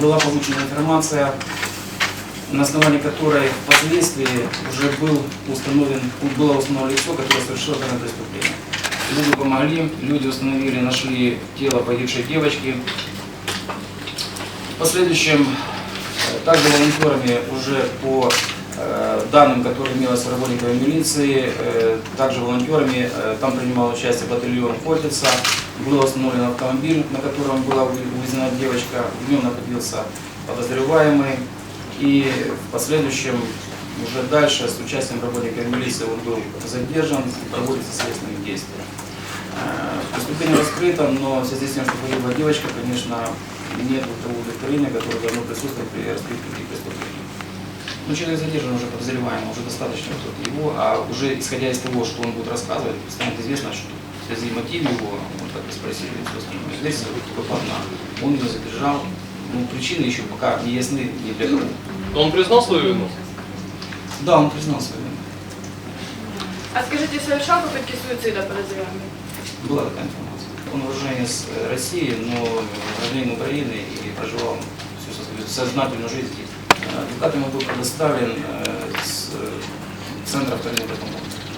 была получена информация, на основании которой впоследствии уже был установлен, было установлено лицо, которое совершило данное преступление. Люди помогли, люди установили, нашли тело погибшей девочки. В последующем э, также волонтерами уже по данным, которые имелось у работников милиции, э, также волонтерами, э, там принимал участие батальон Хортица, был установлен автомобиль, на котором была увезена девочка, в нем находился подозреваемый, и в последующем уже дальше с участием работников милиции он был задержан, проводятся следственные действия. Э, Преступление раскрыто, но в связи с тем, что погибла девочка, конечно, нет того удовлетворения, которое должно присутствовать при раскрытии таких преступлений. Ну, человек задержан уже подозреваемый, уже достаточно вот его, а уже исходя из того, что он будет рассказывать, станет известно, что в связи мотив его, вот как вы спросили, все остальное, здесь только одна. Он ее задержал, ну, причины еще пока не ясны ни для кого. Он признал свою вину? Да, он признал свою вину. А скажите, совершал попытки суицида подозреваемый? Была такая информация. Он уроженец э, России, но гражданин Украины и проживал всю свою сознательную жизнь здесь. Адвокат ему был предоставлен э, с э, Центра допомоги.